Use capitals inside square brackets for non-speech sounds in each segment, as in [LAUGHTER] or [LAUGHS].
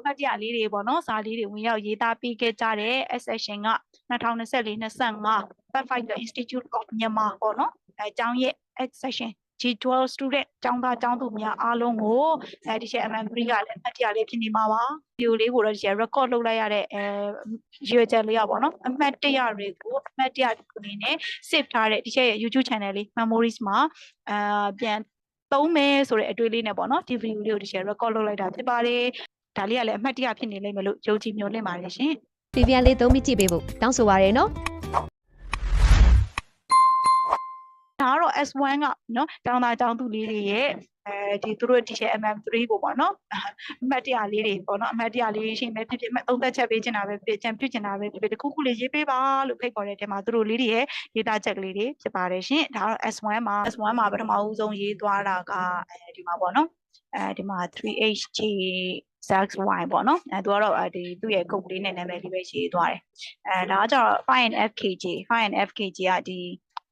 အမှတ်တရလေးတွေပေါ့နော်စာလေးတွေဝင်ရောက်ရေးသားပေးခဲ့ကြတဲ့ section က2024-25 Pathfinder Institute of Myanmar ပေါ့နော်အဲအကြောင်းရဲ့ section G12 student ကျောင်းသားကျောင်းသူများအားလုံးကိုအဲဒီချက် MM3 ကလည်းအမှတ်တရလေးဖြစ်နေမှာပါဗီဒီယိုလေးကိုတော့ဒီချက် record လုပ်လိုက်ရတဲ့အဲရွေချက်လေးอ่ะပေါ့နော်အမှတ်တရတွေကိုအမှတ်တရဒီအနေနဲ့ save ထားတဲ့ဒီချက်ရဲ့ YouTube channel လေး memories မှာအာပြန်သုံးမယ်ဆိုတဲ့အတွေ့လေးနဲ့ပေါ့နော်ဒီဗီဒီယိုလေးကိုဒီချက် record လုပ်လိုက်တာဖြစ်ပါတယ် ဒါလေးကလည်းအမှတ်တရဖြစ်နေလိမ့်မယ်လို့ယုံကြည်မျှော်လင့်ပါတယ်ရှင်ပြပြန်လေးသုံးပြီးကြည့်ပေးဖို့တောင်းဆိုပါရယ်နော်ဒါကတော့ S1 ကနော်တောင်းသားတောင်းသူလေးတွေရဲ့အဲဒီသူတို့ teacher MM3 ကိုပေါ့နော်အမှတ်တရလေးတွေပေါ့နော်အမှတ်တရလေးရှင်ပဲဖြစ်ဖြစ်သုံးသက်ချက်ပေးချင်တာပဲဖြစ်ကြံပြုချင်တာပဲဖြစ်ဖြစ်တခုခုလေးရေးပေးပါလို့ဖိတ်ခေါ်တဲ့တဲမှာသူတို့လေးတွေရဲ့ရေးသားချက်ကလေးတွေဖြစ်ပါတယ်ရှင်ဒါကတော့ S1 မှာ S1 မှာပထမဦးဆုံးရေးသွားတာကအဲဒီမှာပေါ့နော်အဲဒီမှာ 3HG Zax Y ပေါ့နော်အဲသူကတော့ဒီသူ့ရဲ့ code လေးနဲ့နာမည်လေးပဲရေးသွားတယ်အဲဒါကကျတော့ Fine FKJ Fine FKJ ကဒီ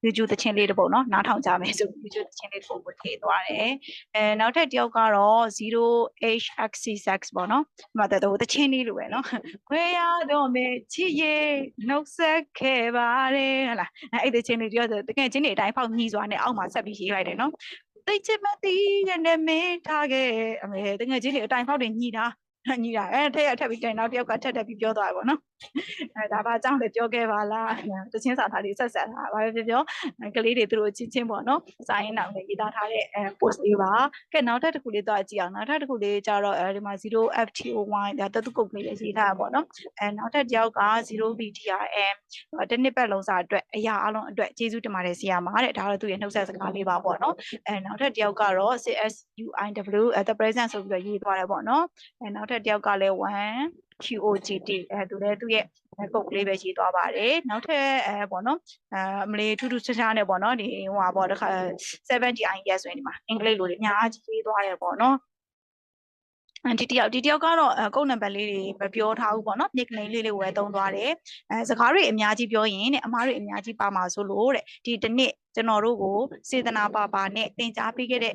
YouTube သချင်းလေးတစ်ပုဒ်နော်နားထောင်ကြမယ်ဆို YouTube သချင်းလေးတစ်ပုဒ်ကိုထည့်သွားတယ်အဲနောက်ထပ်တစ်ယောက်ကတော့ 0HXX ပေါ့နော်ဒီမှာတော့သချင်းလေးလိုပဲနော်ခွဲရတော့မယ်ချစ်ရဲ့နှုတ်ဆက်ခဲ့ပါတယ်ဟလားအဲ့ဒီသချင်းလေးတယောက်တကယ်ချင်းနေအတိုင်းဖောက်ညီးစွာနဲ့အောက်မှာဆက်ပြီးရေးလိုက်တယ်နော် တိတ်ချစ်မသိရနေမင်းထားခဲ့အမေတငယ်ချင်းတွေအတိုင်ဖောက်တွေညှိတာညှိတာအဲထက်ရထက်ပြီးတိုင်နောက်တယောက်ကထက်ထက်ပြီးပြောသွားတယ်ပေါ့နော် အဲဒါဘာကြောင့်လဲပြောခဲ့ပါလားတချင်းစာသားလေးဆက်ဆက်တာဘာပဲပြောပြောကလေးတွေသူတို့ချင်းချင်းပေါ့နော်စာရင်းတောင်လေးရေးသားထားတဲ့အဲ post လေးပါကဲနောက်ထပ်တစ်ခုလေးတော့ကြည့်အောင်နောက်ထပ်တစ်ခုလေးကျတော့အဲဒီမှာ 0FTOY ဒါတတုကုတ်လေးလည်းရေးထားတာပေါ့နော်အဲနောက်ထပ်တစ်ယောက်က 0BTRM တစ်နှစ်ပတ်လုံးစာအတွက်အရာအလုံးအတွက်ကျေးဇူးတင်ပါတယ်ဆရာမတဲ့ဒါတော့သူရဲ့နှုတ်ဆက်စကားလေးပါပေါ့နော်အဲနောက်ထပ်တစ်ယောက်ကတော့ CSUIW the present ဆိုပြီးတော့ရေးသွားတယ်ပေါ့နော်အဲနောက်ထပ်တစ်ယောက်ကလည်း1 QOGT အဲသူလည်းသူ့ရဲ့ကုတ်ကလေးပဲရေးသွားပါတယ်နောက်ထပ်အဲပေါ့နော်အဲမလေးထူးထူးခြားခြားနဲ့ပေါ့နော်ဒီဟိုဟာပေါ့တခါ 70i yes ဆိုရင်ဒီမှာအင်္ဂလိပ်လိုတွေအများကြီးရေးသွားတယ်ပေါ့နော်ဒီတယောက်ဒီတယောက်ကတော့အကုတ်နံပါတ်လေးတွေမပြောထားဘူးပေါ့နော် nickname လေးလေးဝယ်သုံးသွားတယ်အဲစကားတွေအများကြီးပြောရင်တဲ့အမားတွေအများကြီးပါမှာဆိုလို့တဲ့ဒီတစ်နှစ်ကျွန်တော်တို့ကိုစေတနာပါပါနဲ့တင် जा ပေးခဲ့တဲ့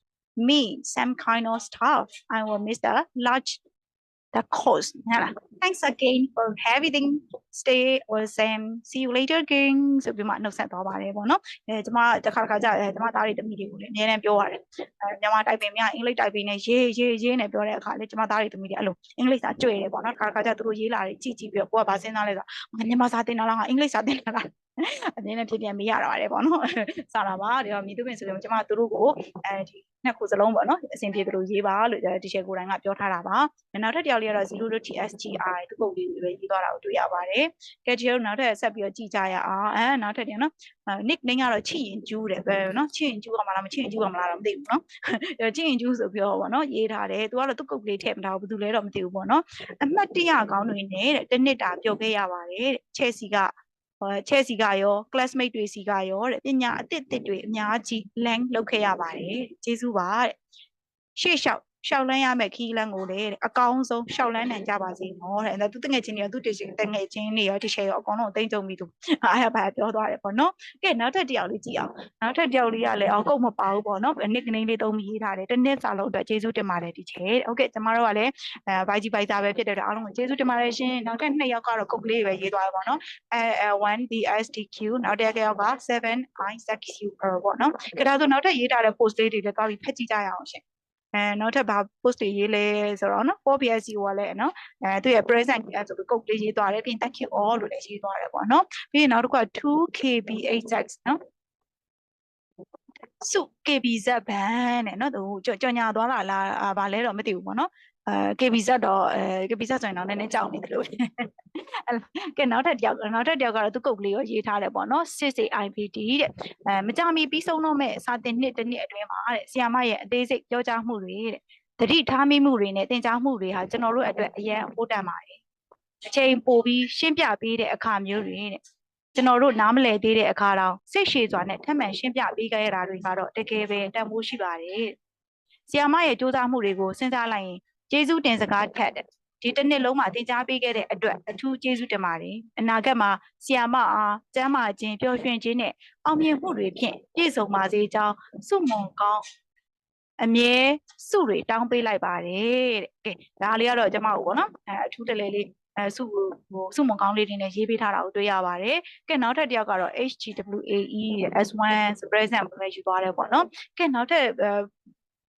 me some kind of stuff. I will miss the large the course. Yeah. Thanks again for everything. Stay or same. See you later again. ဆိုပြီးမှနှုတ်ဆက်သွားပါတယ်ပေါ့နော်။အဲကျွန်မတစ်ခါတစ်ခါကြာအဲကျွန်မသားတွေတမိတွေကိုလည်းအများနဲ့ပြောရတယ်။အဲမြန်မာတိုက်ပင်များအင်္ဂလိပ်တိုက်ပင်နဲ့ရေးရေးရေးနဲ့ပြောတဲ့အခါလေကျွန်မသားတွေတမိတွေအဲ့လိုအင်္ဂလိပ်စာကြွေတယ်ပေါ့နော်။တစ်ခါတစ်ခါကြာသူတို့ရေးလာတယ်ကြည့်ကြည့်ပြီးတော့ကိုကဗာစဉ်းစားလဲဆိုငါမြန်မာစာသင်တာလားငါအင်္ဂလိပ်စာသင်တာလား အနည်းနဲ့ဖြစ်ပြန်မရတာပါတယ်ပေါ့နော်။စာတာပါဒီတော့မြည်သူပင်ဆိုရင်ကျွန်မတို့တို့ကိုအဲဒီနှစ်ခုစလုံးပေါ့နော်အဆင်ပြေသလိုရေးပါလို့ဒီရှယ်ကိုယ်တိုင်ကပြောထားတာပါနောက်ထပ်တယောက်လေးကတော့ 0.tsgi သူပုံလေးတွေပဲရေးသွားတာကိုတွေ့ရပါတယ်ကဲဒီတော့နောက်ထပ်ဆက်ပြီးတော့ကြည့်ကြရအောင်အဲနောက်ထပ်တင်နော် nick name ကတော့ချစ်ရင်ကျူးတယ်ပဲနော်ချစ်ရင်ကျူးကမလားမချစ်ရင်ကျူးကမလားတော့မသိဘူးနော်ချစ်ရင်ကျူးဆိုပြီးတော့ပေါ့နော်ရေးထားတယ်သူကတော့သူ့ကုတ်ကလေးထည့်မထားဘူးဘယ်သူလဲတော့မသိဘူးပေါ့နော်အမှတ်တရကောင်းတွေနဲ့တဲ့တစ်နှစ်တာပြောခဲ့ရပါတယ်တဲ့ချက်စီက ချဲစီကရော classmate တွေစီကရောတဲ့ပညာအသစ်အသစ်တွေအများကြီး lang လုပ်ခဲ့ရပါတယ်ကျေးဇူးပါတဲ့ရှေ့လျှောက် ရှောက်လန်းရမယ့်ခီးလန်းကိုလေအကောင်းဆုံးရှောက်လန်းနိုင်ကြပါစေနော်တဲ့အဲ့ဒါသူတငယ်ချင်းတွေရောသူတငယ်ချင်းတငယ်ချင်းတွေရောဒီရှယ်ရောအကုန်လုံးအသိကြုံပြီးသူအားရပါပြောသွားတယ်ပေါ့နော်ကဲနောက်ထပ်တယောက်လေးကြည့်အောင်နောက်ထပ်တယောက်လေးကလည်းအောက်ကုတ်မပါဘူးပေါ့နော် nickname လေးသုံးပြီးရေးထားတယ်တစ်နှစ်စာလုံးအတွက်ကျေးဇူးတင်ပါတယ်ဒီချဲဟုတ်ကဲ့ကျမတို့ကလည်းအဲ byg by စာပဲဖြစ်တဲ့အတွက်အားလုံးကိုကျေးဇူးတင်ပါတယ်ရှင်နောက်ထပ်နှစ်ယောက်ကတော့ကုတ်ကလေးပဲရေးသွားတယ်ပေါ့နော်အဲ 1bstq နောက်တစ်ယောက်က 7isq ပေါ့နော်ကဲဒါဆိုနောက်ထပ်ရေးထားတဲ့ post လေးတွေလည်းသွားပြီးဖတ်ကြည့်ကြရအောင်ရှင် အဲနောက်ထပ်ဘာ post တွေရေးလဲဆိုတော့နော် 4PSC ကလည်းနော်အဲသူရဲ့ present အဲဆိုပြီး code လေးရေးသွားတယ်ပြီးရင် thank you all လို့လည်းရေးသွားတယ်ပေါ့နော်ပြီးရင်နောက်တစ်ခုက 2kbhx နော်စု KBZ ဘန်တဲ့နော်သူကြော်ညာသွားတာလားဗာလဲတော့မသိဘူးပေါ့နော် အဲ KBZ တော့အဲ KBZ ဆိုရင်တော့နည်းနည်းကြောက်နေတယ်လို့ကဲနောက်ထပ်တယောက်နောက်ထပ်တယောက်ကတော့သူကုတ်ကလေးရောရေးထားတယ်ပေါ့နော် 6CIPD တဲ့အဲမကြမီပြီးဆုံးတော့မဲ့စာတင်နှစ်တစ်နှစ်အတွင်းမှာတဲ့ဆီယာမရဲ့အသေးစိတ်ပြောကြားမှုတွေတဲ့သတိထားမိမှုတွေနဲ့သင်ကြားမှုတွေဟာကျွန်တော်တို့အတွက်အရင်အဖို့တန်ပါတယ်အချိန်ပိုပြီးရှင်းပြပေးတဲ့အခါမျိုးတွေတဲ့ကျွန်တော်တို့နားမလည်သေးတဲ့အခါတောင်စိတ်ရှည်စွာနဲ့ထပ်မံရှင်းပြပေးခဲ့ရတာတွေကတော့တကယ်ပဲတန်ဖိုးရှိပါတယ်ဆီယာမရဲ့စူးစမ်းမှုတွေကိုစဉ်းစားလိုက်ရင် ကျေးဇူးတင်စကားထက်တဲ့ဒီတစ်နှစ်လုံးမှာသင်ကြားပေးခဲ့တဲ့အတွက်အထူးကျေးဇူးတင်ပါတယ်အနာဂတ်မှာဆီယာမအားကျမ်းမာခြင်းပျော်ရွှင်ခြင်းနဲ့အောင်မြင်မှုတွေဖြင့်ပြည့်စုံပါစေကြောင်းဆုမွန်ကောင်းအမြဲဆုတွေတောင်းပေးလိုက်ပါတယ်တဲ့ကဲဒါလေးကတော့ကျွန်မတို့ပေါ့နော်အဲအထူးတလဲလေးအဲဆုကိုဟိုဆုမွန်ကောင်းလေးတွေနဲ့ရေးပေးထားတာကိုတွေ့ရပါတယ်ကဲနောက်ထပ်တစ်ယောက်ကတော့ HGWAE တဲ့ S1 ဆို present ပဲယူသွားတယ်ပေါ့နော်ကဲနောက်ထပ်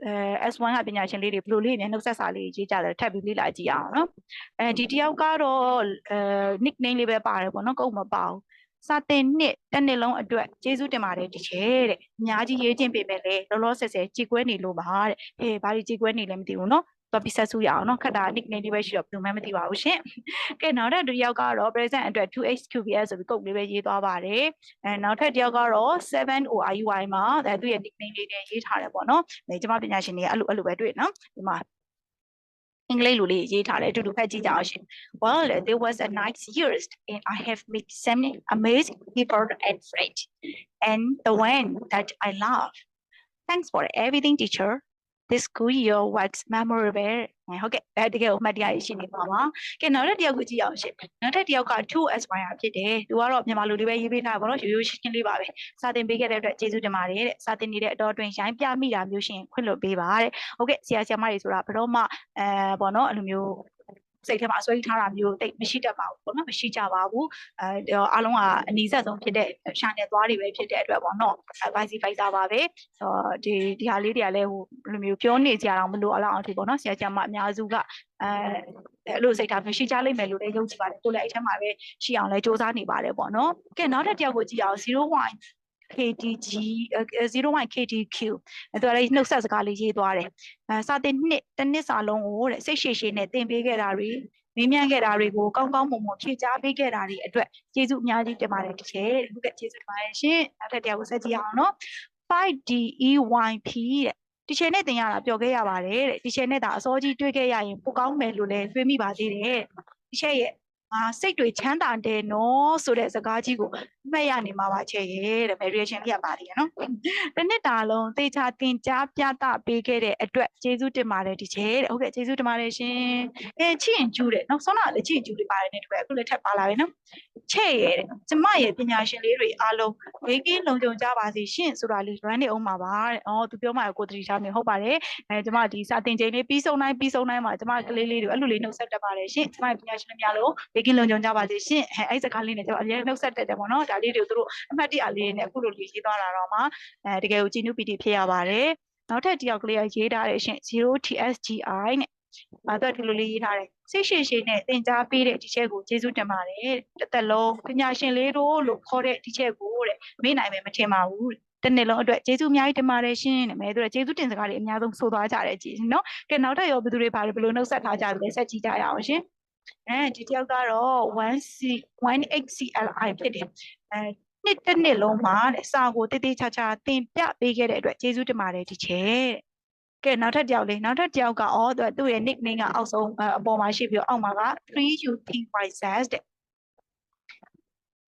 အဲအဲ S1 ကပညာရှင်လေးတွေဘယ်လိုလေးနဲ့နှုတ်ဆက်စာလေးရေးကြတယ်ထပ်ပြီးလေ့လာကြည့်အောင်နော်အဲဒီတယောက်ကတော့အဲ nickname လေးပဲပါတယ်ပေါ့နော်ကုတ်မပါဘူးစာတင်နှစ်တစ်နှစ်လုံးအတွက်ကျေးဇူးတင်ပါတယ်တချဲတဲ့အများကြီးရေးချင်းပေးမယ်လေလောလောဆယ်ဆယ်ကြည်ကွဲနေလို့ပါတဲ့ဟေးဘာကြီးကြည်ကွဲနေလဲမသိဘူးနော် တော့ပြီးဆက်စုရအောင်နော်ခက်တာ nickname လေးပဲရှိတော့ဘယ်လိုမှမသိပါဘူးရှင်ကဲနောက်ထပ်တစ်ယောက်ကတော့ present အတွက် 2hqbs ဆိုပြီးကုတ်လေးပဲရေးသွားပါတယ်အဲနောက်ထပ်တစ်ယောက်ကတော့ 7oiui မှာအဲသူ့ရဲ့ nickname လေးနဲ့ရေးထားတယ်ပေါ့နော်အဲကျွန်မပညာရှင်တွေကအဲ့လိုအဲ့လိုပဲတွေ့နော်ဒီမှာအင်္ဂလိပ်လိုလေးရေးထားတယ်အတူတူဖတ်ကြည့်ကြအောင်ရှင် Well there was a night years and I have met some amazing people and friends and the one that I love thanks for everything teacher This school year was memorable အဲဟုတ်ကဲ့အဲတကယ်ကိုအမှတ်တရရှိနေပါပါကဲနောက်တစ်တယောက်ကိုကြည့်အောင်ရှင်နောက်တစ်တယောက်က2 aspire ဖြစ်တယ်သူကတော့မြန်မာလူလေးပဲရေးပေးထားပါတော့ရိုးရိုးရှင်းရှင်းလေးပါပဲစာသင်ပေးခဲ့တဲ့အတွက်ကျေးဇူးတင်ပါတယ်တဲ့စာသင်နေတဲ့အတော်အတွင်းရိုင်းပြမိတာမျိုးရှင်ခွင့်လွှတ်ပေးပါတဲ့ဟုတ်ကဲ့ဆရာဆရာမတွေဆိုတာဘယ်တော့မှအဲပေါ့နော်အဲ့လိုမျိုး စိတ်ထဲမှာအစွဲထားတာမျိုးတိတ်မရှိတတ်ပါဘူးပေါ့နော်မရှိကြပါဘူးအဲအားလုံးကအနီးစပ်ဆုံးဖြစ်တဲ့ရှာနယ်သွားတွေပဲဖြစ်တဲ့အတွက်ပေါ့နော် vice versa ပါပဲဒီဒီဟာလေးတွေကလည်းဟိုလိုမျိုးပြောနေကြအောင်မလို့အလောက်အောင်ထိပေါ့နော်ဆရာကျမအများစုကအဲအဲ့လိုစိတ်ထားမျိုးရှိကြလိမ့်မယ်လို့လည်းယုံကြည်ပါတယ်ကိုလည်းအဲ့ထဲမှာပဲရှိအောင်လည်းစူးစမ်းနေပါတယ်ပေါ့နော်ကဲနောက်တစ်တယောက်ကိုကြည့်အောင်01 KTG 01 KTQ အဲ့ဒါလည်းနှုတ်ဆက်စကားလေးရေးသွားတယ်အဲစာတင်နှစ်တစ်နှစ်စာလုံးကိုတဲ့စိတ်ရှည်ရှည်နဲ့သင်ပေးခဲ့တာတွေမေးမြန်းခဲ့တာတွေကိုကောင်းကောင်းမွန်မွန်ဖြေကြားပေးခဲ့တာတွေအတွက်ကျေးဇူးအများကြီးတင်ပါတယ်တကယ်ဟုတ်ကဲ့ကျေးဇူးတင်ပါတယ်ရှင်နောက်ထပ်တရားကိုဆက်ကြည့်အောင်နော် 5DEYP တဲ့တီချယ်နဲ့တင်ရတာပြောခဲ့ရပါတယ်တဲ့တီချယ်နဲ့ဒါအစောကြီးတွေ့ခဲ့ရရင်ပိုကောင်းမယ်လို့လည်းတွေးမိပါသေးတယ်တီချယ်ရဲ့ အာစိတ်တွေချမ်းသာတယ်နော်ဆိုတဲ့စကားကြီးကိုမှတ်ရနေမှာပါချေရဲ့တဲ့ variation လေးရပါသေးရနော်တနစ်တာလုံးသေချာတင်ကြားပြသပေးခဲ့တဲ့အတွက်ကျေးဇူးတင်ပါတယ်ဒီချေတဲ့ဟုတ်ကဲ့ကျေးဇူးတင်ပါတယ်ရှင်အဲချစ်ရင်ကျူးတဲ့နောက်ဆုံးတော့လည်းချစ်ရင်ကျူးလေးပါတယ်နဲ့တပည့်အခုလည်းထပ်ပါလာပြီနော် ချဲ့ရဲ့တဲ့ကျမရဲ့ပညာရှင်လေးတွေအားလုံးဘေးကင်းလုံခြုံကြပါစေရှင်ဆိုတာလေး run နေအောင်ပါပါတဲ့အော်သူပြောမှကိုတတိထားနေဟုတ်ပါတယ်အဲကျမဒီစာတင်ချိန်လေးပြီးဆုံးတိုင်းပြီးဆုံးတိုင်းမှာကျမကလေးလေးတွေအဲ့လိုလေးနှုတ်ဆက်တတ်ပါတယ်ရှင်ကျမရဲ့ပညာရှင်တွေများလို့ဘေးကင်းလုံခြုံကြပါစေရှင်အဲအဲ့စကားလေးနဲ့ကျမအများနှုတ်ဆက်တတ်တယ်ပေါ့နော်ဒါလေးတွေကိုသူတို့အမှတ်တရလေးနဲ့အခုလိုလေးရေးသွားတာတော့မှအဲတကယ်ကိုကြည်နုပီတိဖြစ်ရပါတယ်နောက်ထပ်တယောက်ကလေးကရေးထားတယ်ရှင် 0TSGI နဲ့ အဲတော့ဒီလိုလေးရေးထားတယ်စိတ်ရှိရှိနဲ့သင်ကြားပေးတဲ့ဒီချက်ကိုကျေးဇူးတင်ပါတယ်တစ်သက်လုံးပညာရှင်လေးတို့လို့ခေါ်တဲ့ဒီချက်ကိုတဲ့မေ့နိုင်မယ်မထင်ပါဘူးတဲ့တစ်နှစ်လုံးအတွက်ကျေးဇူးအများကြီးတင်ပါတယ်ရှင်တဲ့မဲတို့ကျေးဇူးတင်စကားတွေအများဆုံးဆိုသွားကြတယ်ကြည်နော်ကဲနောက်ထပ်ရောဘယ်သူတွေဘာတွေဘယ်လိုနှုတ်ဆက်ထားကြလဲဆက်ကြည့်ကြရအောင်ရှင်အဲဒီတယောက်ကတော့ 1C 18CLI ဖြစ်တယ်အဲနှစ်တစ်နှစ်လုံးမှာတဲ့စာကိုတိတိကျကျသင်ပြပေးခဲ့တဲ့အတွက်ကျေးဇူးတင်ပါတယ်ဒီချက် ကဲနောက်ထပ်တယောက်လေးနောက်ထပ်တယောက်ကအော်သူသူ့ရဲ့ nickname ကအောက်ဆုံးအပေါ်မှာရှိပြီးတော့အောက်မှာက 3UTYZ တဲ့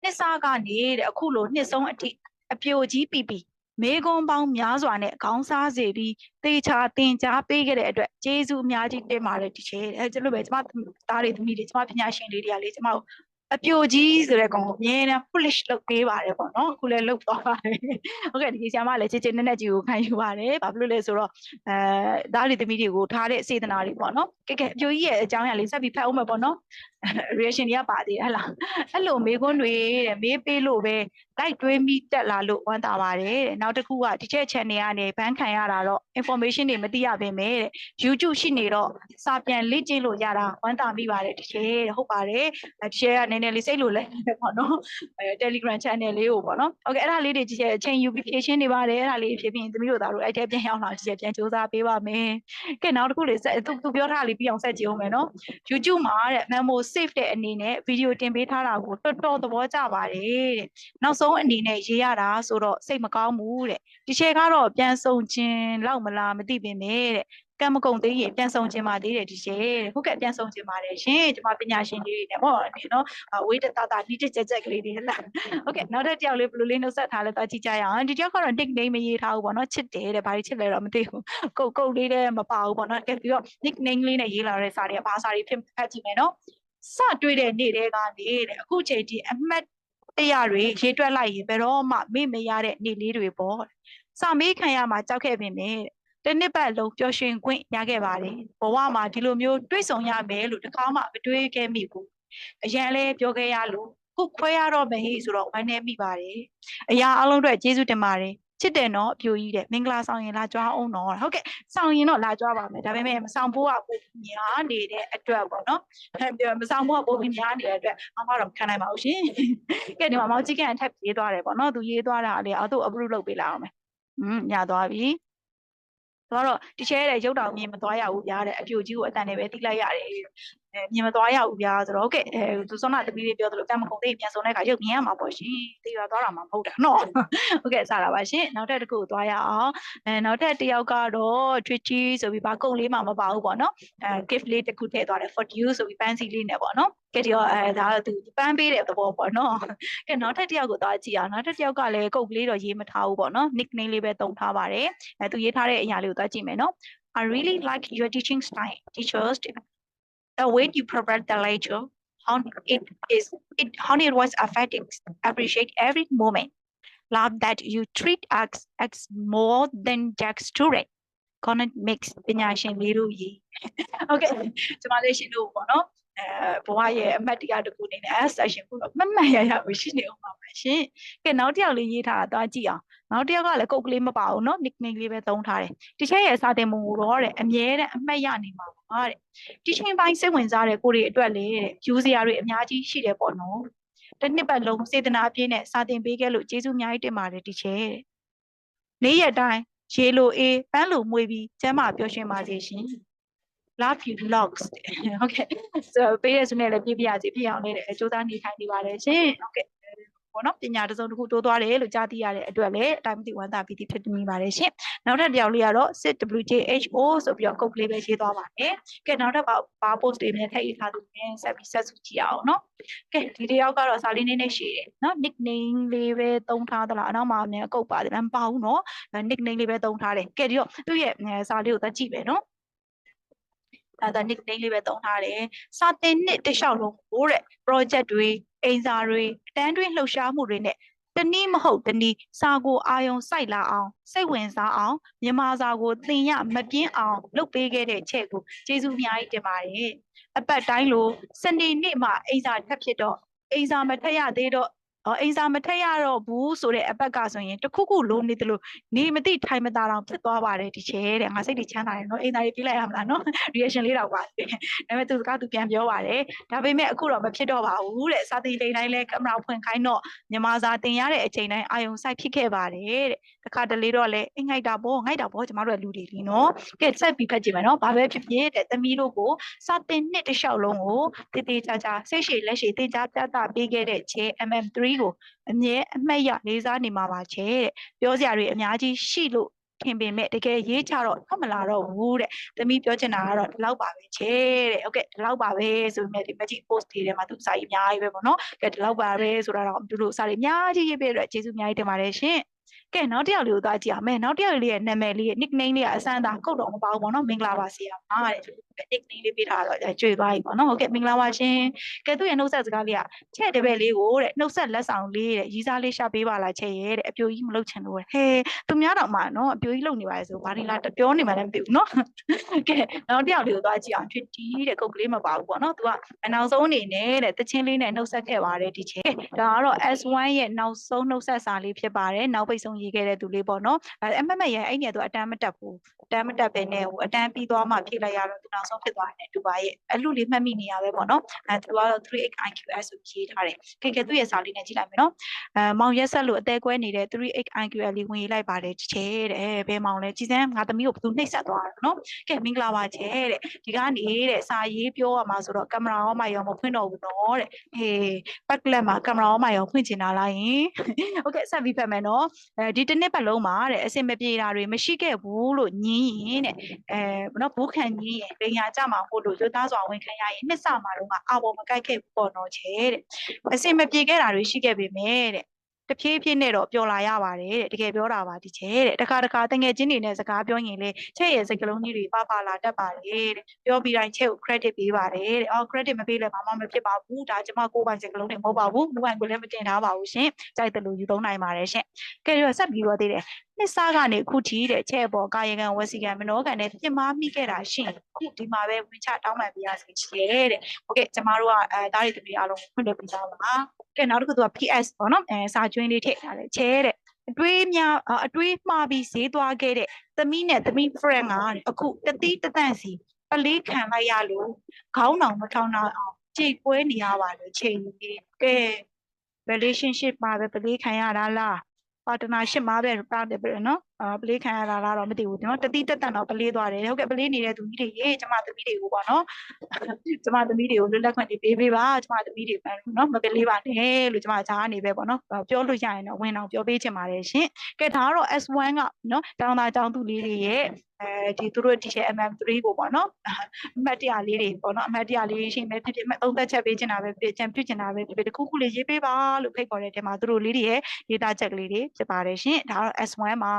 နှစ်စားကနေတဲ့အခုလိုနှစ်ဆုံးအထိအပြိုကြီးပီပီမေကွန်ပေါင်းများစွာနဲ့ခေါင်းစားစေပြီးတေချာတင်ကြားပေးခဲ့တဲ့အတွက်ကျေးဇူးအများကြီးတင်ပါတယ်ဒီချေအဲကျလို့ပဲကျမသားတွေသမီးတွေကျမပညာရှင်လေးတွေကလေကျမတို့ အပြိုကြီးဆိုတဲ့ကောင်ကိုအမြဲတမ်း push လုပ်ပေးပါတယ်ပေါ့နော်အခုလည်းလုပ်သွားပါတယ်ဟုတ်ကဲ့ဒီဆရာမလည်းချစ်ချစ်နဲ့နဲ့ကြီးကိုခံယူပါတယ်ဘာဖြစ်လို့လဲဆိုတော့အဲသားတွေသမီးတွေကိုထားတဲ့စေတနာတွေပေါ့နော်ကဲကဲအပြိုကြီးရဲ့အကြောင်းအရာလေးဆက်ပြီးဖတ်အောင်မယ်ပေါ့နော် reaction တွေကပါသေးတယ်ဟဟလားအဲ့လိုမေးခွန်းတွေတဲ့မေးပေးလို့ပဲလိုက်တွေးမိတက်လာလို့ဝမ်းသာပါတယ်တဲ့နောက်တစ်ခုကဒီချက် channel ကနေဘန်းခံရတာတော့ information တွေမသိရပါပဲတဲ့ YouTube ရှိနေတော့စာပြန်လေ့ကျင့်လို့ရတာဝမ်းသာမိပါတယ်ဒီချက်ဟုတ်ပါတယ်ဒီချက်ကနည်းနည်းလေးစိတ်လို့လဲပေါ့နော်အဲ Telegram channel လေးကိုပေါ့နော် Okay အဲ့ဒါလေးတွေဒီချက်အချိန် ubication တွေပါတယ်အဲ့ဒါလေးဖြစ်ဖြစ်သမီးတို့သားတို့အဲ့ထဲပြန်ရောက်လာဒီချက်ပြန်စူးစမ်းပေးပါမယ်ကဲနောက်တစ်ခုလေးဆက်သူသူပြောထားလေးပြအောင်ဆက်ကြည့်အောင်မယ်နော် YouTube မှာတဲ့ memo save တဲ့အနေနဲ့ဗီဒီယိုတင်ပေးထားတာကိုတော်တော်သဘောကျပါတယ်တဲ့နောက်ဆုံးအနေနဲ့ရေးရတာဆိုတော့စိတ်မကောင်းဘူးတဲ့ဒီချေကတော့ပြန်ဆုံခြင်းလောက်မလားမသိပင်ပဲတဲ့ကကံမကုန်သေးရင်ပြန်ဆောင်ခြင်းပါသေးတယ်ဒီရှယ်ဟုတ်ကဲ့ပြန်ဆောင်ခြင်းပါတယ်ရှင်ကျွန်မပညာရှင်လေးတွေနဲ့ပေါ့ဒီနော်အဝေးတတတာနီးတက်ကြက်ကြက်ကလေးတွေဟဲ့လားဟုတ်ကဲ့နောက်တစ်တယောက်လေးဘယ်လိုလေးနှုတ်ဆက်ထားလဲတော့ကြည့်ကြရအောင်ဒီတယောက်ကတော့ nickname မရေးထားဘူးပေါ့နော်ချစ်တယ်တဲ့ဘာတွေချစ်လဲတော့မသိဘူးကုတ်ကုတ်လေးတဲ့မပါဘူးပေါ့နော်ကဲပြီးတော့ nickname လေးနဲ့ရေးလာတဲ့စာတွေကဘာစာတွေဖြစ်ဖတ်ကြည့်မယ်နော်စတွေ့တဲ့နေ့တဲကနေတဲ့အခုချိန်ဒီအမှတ် တရတွေရေးတွက်လိုက်ရင်ဘယ်တော့မှမေ့မရတဲ့နေ့လေးတွေပေါ့စာမေးခံရမှာကြောက်ခဲ့ပင်တဲ့တစ်နှစ်ပတ်လုံးပျော်ရွှင်ခွင့်ရခဲ့ပါတယ်ဘဝမှာဒီလိုမျိုးတွေးဆောင်ရမယ်လို့တစ်ခါမှမတွေးခဲ့မိဘူးအရန်လဲပြောခဲ့ရလို့ခုခွဲရတော့မဟိဆိုတော့ဝမ်းနေမိပါတယ်အရာအလုံးအတွက်ကျေးဇူးတင်ပါတယ် ချစ်တယ်နော်အပြိုကြီးတဲ့မင်္ဂလာဆောင်ရင်လာကြွားအောင်နော်ဟုတ်ကဲ့ဆောင်ရင်တော့လာကြွားပါမယ်ဒါပေမဲ့မဆောင်ဖို့ကပိုများနေတဲ့အတွက်ပေါ့နော်အဲမဆောင်ဖို့ကပိုများနေတဲ့အတွက်အမတော့ခံနိုင်ပါဘူးရှင်ကဲဒီမှာမောင်ကြီးကန်ထပ်ရေးသွားတယ်ပေါ့နော်သူရေးသွားတာလေအော်သူ approve လုပ်ပေးလိုက်အောင်မယ်อืมညသွားပြီဆိုတော့ဒီချဲတဲ့ရုပ်တော်မြင်မသွားရဘူးဗျာတဲ့အပြိုကြီးကိုအတန်နဲ့ပဲတိလိုက်ရတယ် အဲမြင်မသွားရဘူးဗျာဆိုတော့ဟုတ်ကဲ့အဲသူစောနာတပီးလေးပြောသလိုကံမကုန်သေးပြန်ဆုံးတဲ့အခါရုပ်မြင်ရမှာပေါ့ရှင်တေးရသွားတာမှမဟုတ်တာနော်ဟုတ်ကဲ့စတာပါရှင်နောက်ထပ်တစ်ခုသွားရအောင်အဲနောက်ထပ်တစ်ယောက်ကတော့ Twitchy ဆိုပြီးဘာကုတ်လေးမှမပါဘူးပေါ့နော်အဲ gift လေးတစ်ခုထည့်သွားတယ် for you ဆိုပြီး fancy လေးနဲ့ပေါ့နော်ကဲဒီတော့အဲဒါတော့သူပန်းပေးတဲ့သဘောပေါ့နော်ကဲနောက်ထပ်တစ်ယောက်ကိုသွားကြည့်အောင်နောက်ထပ်တစ်ယောက်ကလည်းကုတ်ကလေးတော့ရေးမထားဘူးပေါ့နော် nickname လေးပဲတုံထားပါတယ်အဲသူရေးထားတဲ့အရာလေးကိုသွားကြည့်မယ်နော် I really like your teaching style teachers the way you provide the lecture how it is it how it was effective appreciate every moment love that you treat us as more than just student [LAUGHS] comment mix ပညာရှင်လေးတို့ရေး[LAUGHS] ဟုတ်ကဲ့ကျွန်မလေးရှင်တို့ပေါ့နော် အဲဘဝရဲ့အမှတ်တရတစ်ခုအနေနဲ့အဲ session ကိုတော့မမှတ်ရရဘူးရှိနေအောင်ပါပါရှင်ကဲနောက်တစ်ယောက်လေးရေးထားတာသွားကြည့်အောင်နောက်တစ်ယောက်ကလည်းကုတ်ကလေးမပါဘူးเนาะ nickname လေးပဲသုံးထားတယ်တချို့ရဲ့စာသင်ပုံကိုတော့တဲ့အမြဲတမ်းအမှတ်ရနေမှာပါတဲ့ teaching ဘိုင်းစိတ်ဝင်စားတဲ့ကိုတွေအတွက်လေတဲ့ယူစရာတွေအများကြီးရှိတယ်ပေါ့နော်တစ်နှစ်ပတ်လုံးစေတနာအပြည့်နဲ့စာသင်ပေးခဲ့လို့ကျေးဇူးအများကြီးတင်ပါတယ်တီချယ်တဲ့နေ့ရက်တိုင်းရေလိုအေးပန်းလိုမွေပြီးကျမ်းမာပျော်ရွှင်ပါစေရှင် love you logs ဟုတ်ကဲ့ဆိုပေးရစုနဲ့လည်းပြပြရစီဖြစ်အောင်လေးလည်းစူးစမ်းနေထိုင်နေပါတယ်ရှင်ဟုတ်ကဲ့ပေါ့နော်ပညာတစ်စုံတစ်ခုတိုးသွားတယ်လို့ကြားသိရတဲ့အတွက်လည်းအတိုင်းမသိဝမ်းသာပီတိဖြစ်နေပါတယ်ရှင်နောက်ထပ်တစ်ယောက်လေးကတော့ sit wjho ဆိုပြီးတော့ကုတ်ကလေးပဲရေးသွားပါတယ်ကဲနောက်ထပ်ဘာဘာ post တွေနဲ့ထည့်ရေးထားသူနဲ့ဆက်ပြီးဆက်စုကြည့်အောင်နော်ကဲဒီတစ်ယောက်ကတော့စာလေးနည်းနည်းရှိတယ်နော် nickname လေးပဲသုံးထားသလားအနောက်မှာအများကုတ်ပါတယ်မပါဘူးနော် nickname လေးပဲသုံးထားတယ်ကဲဒီတော့သူ့ရဲ့စာလေးကိုသက်ကြည့်ပဲနော် ဒါသာ nickname လေးပဲသုံးထားတယ်စာတင်နှစ်တစ်လျှောက်လုံးကိုတဲ့ project တွေအိမ်စာတွေတန်းတွင်းလှုပ်ရှားမှုတွေနဲ့တနည်းမဟုတ်တနည်းစာကိုအာယုံစိုက်လာအောင်စိတ်ဝင်စားအောင်မြန်မာစာကိုသင်ရမပြင်းအောင်လုပ်ပေးခဲ့တဲ့ချက်ကိုကျေးဇူးအများကြီးတင်ပါတယ်အပတ်တိုင်းလိုစနေနေ့မှာအိမ်စာထပ်ဖြစ်တော့အိမ်စာမထက်ရသေးတော့ အော်အိမ်စာမထက်ရတော့ဘူးဆိုတဲ့အပတ်ကဆိုရင်တခုခုလုံးနေတယ်လို့နေမသိထိုင်မသာတော့ဖြစ်သွားပါတယ်ဒီချဲတဲ့ငါစိတ်တွေချမ်းသာတယ်နော်အိမ်စာတွေပြေးလိုက်ရမလားနော် reaction လေးတော့ပါဒါပေမဲ့သူစကားသူပြန်ပြောပါတယ်ဒါပေမဲ့အခုတော့မဖြစ်တော့ပါဘူးတဲ့စာသင်ချိန်တိုင်းလဲကင်မရာဖွင့်ခိုင်းတော့မြန်မာစာသင်ရတဲ့အချိန်တိုင်းအာယုံစိုက်ဖြစ်ခဲ့ပါတယ်တဲ့ တခါတလေတော့လဲအိမ်ငိုက်တာပေါ့ငိုက်တာပေါ့ကျမတို့ကလူတွေလीနော်ကဲဆက်ပြီးဖတ်ကြည့်မယ်နော်ဘာပဲဖြစ်ဖြစ်တဲ့သမီးတို့ကိုစာသင်နှစ်တစ်လျှောက်လုံးကိုတည်တည်ချာချာစိတ်ရှည်လက်ရှည်သင်ကြားပြသပေးခဲ့တဲ့ချဲ MM3 ကိုအမြဲအမှတ်ရလေးစားနေမှာပါချဲတဲ့ပြောစရာတွေအများကြီးရှိလို့ခင်ပင်မဲ့တကယ်ရေးချတော့ထွက်မလာတော့ဘူးတဲ့သမီးပြောချင်တာကတော့ဒီလောက်ပါပဲချဲတဲ့ဟုတ်ကဲ့ဒီလောက်ပါပဲဆိုပေမဲ့ဒီ magic post တွေထဲမှာသူစာရေးအများကြီးပဲပေါ့နော်ကဲဒီလောက်ပါပဲဆိုတာတော့သူတို့စာရေးအများကြီးရေးပေးရတဲ့ကျေးဇူးအများကြီးတင်ပါတယ်ရှင် ကဲနောက်တစ်ယောက်လေးကိုသွားကြည့်အောင်မယ်နောက်တစ်ယောက်လေးရဲ့နာမည်လေးရဲ့ nickname လေးကအစမ်းသာကုတ်တော့မပါဘူးပေါ့နော်မင်္ဂလာပါဆရာမတဲ့ nickname လေးပေးထားတော့ကျွေသွားပြီပေါ့နော်ဟုတ်ကဲ့မင်္ဂလာပါရှင်ကဲသူ့ရဲ့နှုတ်ဆက်စကားလေးကချက်တပည့်လေးကိုတဲ့နှုတ်ဆက်လက်ဆောင်လေးတဲ့ရီးစားလေးရှာပေးပါလားချက်ရဲ့တဲ့အပြိုကြီးမလုပ်ချင်လို့ဟဲသူများတော့မှနော်အပြိုကြီးလုပ်နေပါလေဆိုဘာဒီလာပြောနေမှလည်းမသိဘူးနော်ကဲနောက်တစ်ယောက်လေးကိုသွားကြည့်အောင်ထွတီတဲ့ကုတ်ကလေးမပါဘူးပေါ့နော်သူကအနောက်ဆုံးအနေနဲ့တဲ့တချင်းလေးနဲ့နှုတ်ဆက်ခဲ့ပါတယ်ဒီချက်ဒါကတော့ S1 ရဲ့နောက်ဆုံးနှုတ်ဆက်စာလေးဖြစ်ပါတယ်နောက်ပိတ်ဆုံးရေးခဲ့တဲ့သူလေးပေါ့နော်အဲအမမရဲ့အဲ့ညသူအတန်းမတက်ဘူးအတန်းမတက်ပဲနဲ့ဟိုအတန်းပြီးသွားမှဖြည့်လိုက်ရတော့သူနောက်ဆုံးဖြစ်သွားတယ်တူပါရဲ့အလူလေးမှတ်မိနေရပဲပေါ့နော်အဲသူကတော့ 38IQS ဆိုရေးထားတယ်ခေခေသူ့ရဲ့စာလေးနဲ့ကြည့်လိုက်မယ်နော်အဲမောင်ရက်ဆက်လို့အသေးကွဲနေတဲ့ 38IQL လေးဝင်ရေးလိုက်ပါတယ်ချဲတဲ့ဘယ်မောင်လဲကြည်စမ်းငါသမီးကိုဘသူနှိပ်ဆက်သွားတာနော်ကဲမင်္ဂလာပါချဲတဲ့ဒီကနေတဲ့စာရေးပြောရမှာဆိုတော့ကင်မရာရောမိုက်ရောမဖွင့်တော့ဘူးနော်တဲ့ဟေးပတ်ကလက်မှာကင်မရာရောမိုက်ရောဖွင့်ချင်တာလားယင်โอเคဆက်ပြီးဖတ်မယ်နော်အဲဒီတစ်နှစ်ပတ်လုံးမှာတဲ့အဆင်မပြေတာတွေမရှိခဲ့ဘူးလို့ည င်းရင်တဲ့အဲနော်ဘိုးခံကြီးရင်ပညာကြမှာမို့လို့ရွသားစွာဝန်ခံရရင်နှစ်ဆမှာတော့အာဘော်မကိုက်ခဲ့ဘူးပေါ့နော်ချဲတဲ့အစင်မပြေခဲ့တာတွေရှိခဲ့ပေမဲ့တဲ့တဖြည်းဖြည်းနဲ့တော့ပျော်လာရပါတယ်တဲ့တကယ်ပြောတာပါဒီချဲတဲ့တခါတခါတငယ်ချင်းတွေနဲ့စကားပြောရင်လေချဲ့ရဲ့စကလုံးကြီးတွေပပလာတတ်ပါတယ်တဲ့ပြောပြီးတိုင်းချဲ့ကို credit ပေးပါတယ်တဲ့အော် credit မပေးလဲဘာမှမဖြစ်ပါဘူးဒါကျွန်မကိုယ်ပိုင်စကလုံးတွေမဟုတ်ပါဘူးမူပိုင်ကိုလည်းမတင်ထားပါဘူးရှင်ကြိုက်တယ်လို့ယူသုံးနိုင်ပါတယ်ရှင်ကဲတော့ဆက်ပြီးတော့သေးတယ်နှစ်စားကနေအခုထိတဲ့ချဲ့ပေါ်ကာယကံဝစီကံမနောကံနဲ့ပြင်မာမိခဲ့တာရှင်အခုဒီမှာပဲဝင်ချတောင်းပန်ပြရစီချဲတဲ့ဟုတ်ကဲ့ကျမတို့ကအဲတားရီတပီအားလုံးဖွင့်ပြပေးသားပါကဲနောက်တစ်ခုက PS ပေါ့နော်အဲစာကျွင်းလေးထည့်ထားတယ်ချဲတဲ့အတွေးများအအတွေးမှားပြီးဈေးသွားခဲ့တဲ့သမီးနဲ့သမီး friend ကအခုတတိတသန့်စီပလေးခံလိုက်ရလို့ခေါင်းတော်မထောင်တာအောင်ကြိတ်ပွဲနေရပါတယ်ချိန်ကြီးကဲ relationship မှာပဲပလေးခံရတာလား partnership မှာပဲပါတယ်ပြနော်အာပလေးခံရတာလားတော့မသိဘူးနော်တတိတက်တန်တော့ပလေးသွားတယ်ဟုတ်ကဲ့ပလေးနေတဲ့သူကြီးတွေရေကျမသမီးတွေကိုပေါ့နော်ကျမသမီးတွေကိုလွတ်လပ်ခွင့်တွေပေးပေးပါကျမသမီးတွေပဲနော်မပလေးပါနဲ့လို့ကျမဈာကနေပဲပေါ့နော်ပြောလို့ရရင်တော့ဝင်အောင်ပြောပေးချင်ပါတယ်ရှင်ကဲဒါကတော့ S1 ကနော်တောင်းတာတောင်းသူလေးတွေရဲ့အဲဒီသူတို့ teacher MM3 ကိုပေါ့နော်အမှတ်တရလေးတွေပေါ့နော်အမှတ်တရလေးရှိမယ်ဖြစ်ဖြစ်သုံးသက်ချက်ပေးချင်တာပဲဖြစ်ချင်ဖြစ်ချင်တာပဲဖြစ်ဖြစ်တခုခုလေးရေးပေးပါလို့ဖိတ်ခေါ်တဲ့တဲမှာသူတို့လေးတွေရဲ့ရေးသားချက်ကလေးတွေဖြစ်ပါတယ်ရှင်ဒါကတော့ S1 မှာ